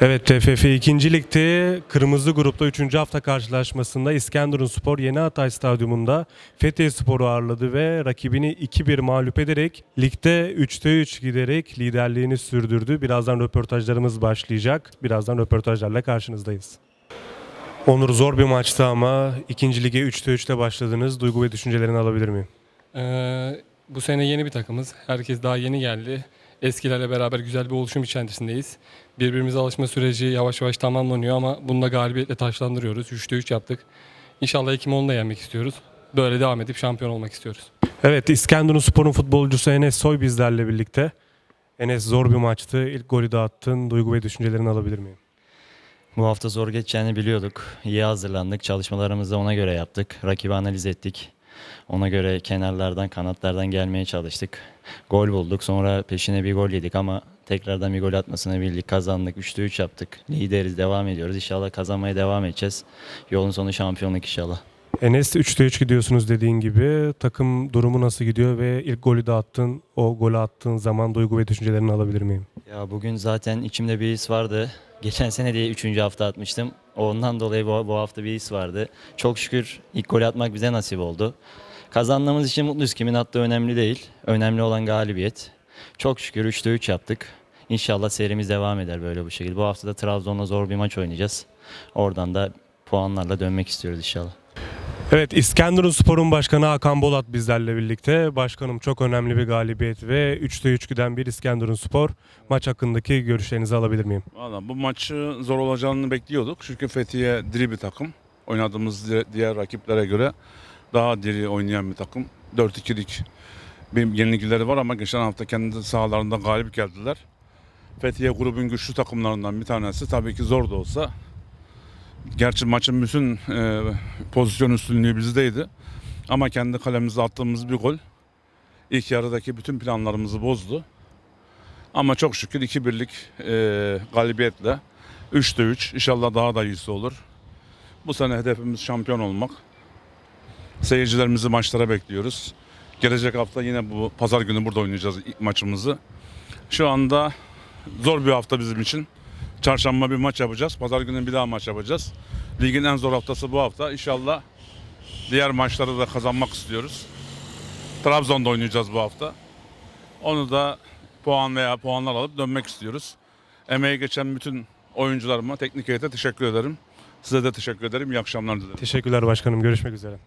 Evet TFF 2. Lig'de Kırmızı Grup'ta 3. hafta karşılaşmasında İskenderun Spor Yeni Hatay Stadyumunda Fethiye Spor'u ağırladı ve rakibini 2-1 mağlup ederek ligde 3'te 3 giderek liderliğini sürdürdü. Birazdan röportajlarımız başlayacak. Birazdan röportajlarla karşınızdayız. Onur zor bir maçtı ama ikinci lige 3'te 3'te başladınız. Duygu ve düşüncelerini alabilir miyim? Ee, bu sene yeni bir takımız. Herkes daha yeni geldi. Eskilerle beraber güzel bir oluşum içerisindeyiz. Birbirimize alışma süreci yavaş yavaş tamamlanıyor ama bunu da galibiyetle taşlandırıyoruz. 3'te 3 yaptık. İnşallah Ekim 10'da yenmek istiyoruz. Böyle devam edip şampiyon olmak istiyoruz. Evet İskenderun Spor'un futbolcusu Enes Soy bizlerle birlikte. Enes zor bir maçtı. İlk golü de attın. Duygu ve düşüncelerini alabilir miyim? Bu hafta zor geçeceğini biliyorduk. İyi hazırlandık. Çalışmalarımızı da ona göre yaptık. Rakibi analiz ettik. Ona göre kenarlardan, kanatlardan gelmeye çalıştık. Gol bulduk. Sonra peşine bir gol yedik ama tekrardan bir gol atmasını bildik. Kazandık. 3'te 3 yaptık. Lideriz. Devam ediyoruz. İnşallah kazanmaya devam edeceğiz. Yolun sonu şampiyonluk inşallah. Enes 3'te 3 gidiyorsunuz dediğin gibi. Takım durumu nasıl gidiyor ve ilk golü de attın. O golü attığın zaman duygu ve düşüncelerini alabilir miyim? Ya bugün zaten içimde bir his vardı. Geçen sene de 3. hafta atmıştım. Ondan dolayı bu, bu hafta bir his vardı. Çok şükür ilk golü atmak bize nasip oldu. Kazandığımız için mutluyuz. Kimin attığı önemli değil. Önemli olan galibiyet. Çok şükür 3'te 3 yaptık. İnşallah serimiz devam eder böyle bu şekilde. Bu hafta da Trabzon'la zor bir maç oynayacağız. Oradan da puanlarla dönmek istiyoruz inşallah. Evet İskenderun Spor'un başkanı Hakan Bolat bizlerle birlikte. Başkanım çok önemli bir galibiyet ve 3'te 3 giden bir İskenderun Spor. Maç hakkındaki görüşlerinizi alabilir miyim? Valla bu maçı zor olacağını bekliyorduk. Çünkü Fethiye diri bir takım. Oynadığımız di- diğer rakiplere göre daha diri oynayan bir takım. 4-2'lik bir yenilgileri var ama geçen hafta kendi sahalarında galip geldiler. Fethiye grubun güçlü takımlarından bir tanesi. Tabii ki zor da olsa. Gerçi maçın bütün e, pozisyon üstünlüğü bizdeydi. Ama kendi kalemize attığımız bir gol ilk yarıdaki bütün planlarımızı bozdu. Ama çok şükür 2-1'lik e, galibiyetle 3'te 3 inşallah daha da iyisi olur. Bu sene hedefimiz şampiyon olmak. Seyircilerimizi maçlara bekliyoruz. Gelecek hafta yine bu pazar günü burada oynayacağız ilk maçımızı. Şu anda zor bir hafta bizim için. Çarşamba bir maç yapacağız. Pazar günü bir daha maç yapacağız. Ligin en zor haftası bu hafta. İnşallah diğer maçları da kazanmak istiyoruz. Trabzon'da oynayacağız bu hafta. Onu da puan veya puanlar alıp dönmek istiyoruz. Emeği geçen bütün oyuncularıma, teknik heyete teşekkür ederim. Size de teşekkür ederim. İyi akşamlar dilerim. Teşekkürler başkanım. Görüşmek üzere.